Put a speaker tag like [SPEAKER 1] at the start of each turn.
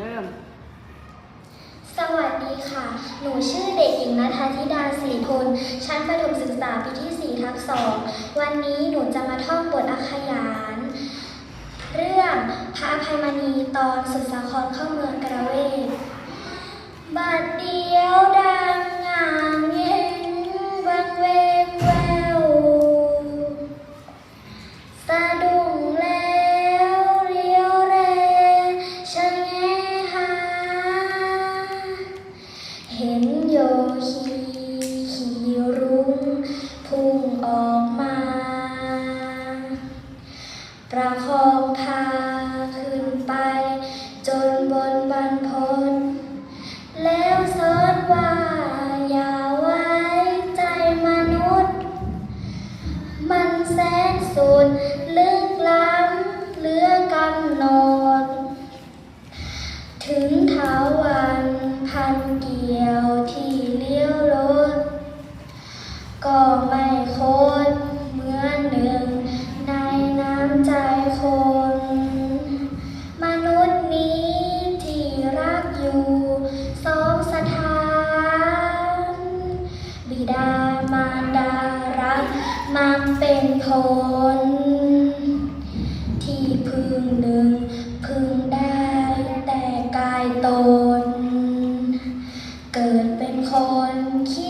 [SPEAKER 1] เริ่ม
[SPEAKER 2] สวัสดีค่ะ หนูชื่อเด็กหญิงนัทธิดาศรีพล ชั้นประถมศึกษาปีที่4ทับ2วันนี้หนูจะมาท่องบทอักขยาน เรื่องพระอภัยมณีตอนสุดสาครเข้าเมืองกระเว พุ่งออกมา ประคองพาขึ้นไป จนบนบรรพตแล้วสอนว่า อย่าไว้ใจมนุษย์ มันแสนสุดลึกล้ำเหลือกำหนด ถึงเท้าวันพันเกี่ยวที่ ก็ไม่โคตรเหมือนหนึ่ง ในน้ำใจคน มนุษย์นี้ที่รักอยู่สองสถาน บิดามารดารักมาเป็นคน ที่พึงหนึ่งพึงได้แต่กายตน เกิดเป็นคนคิด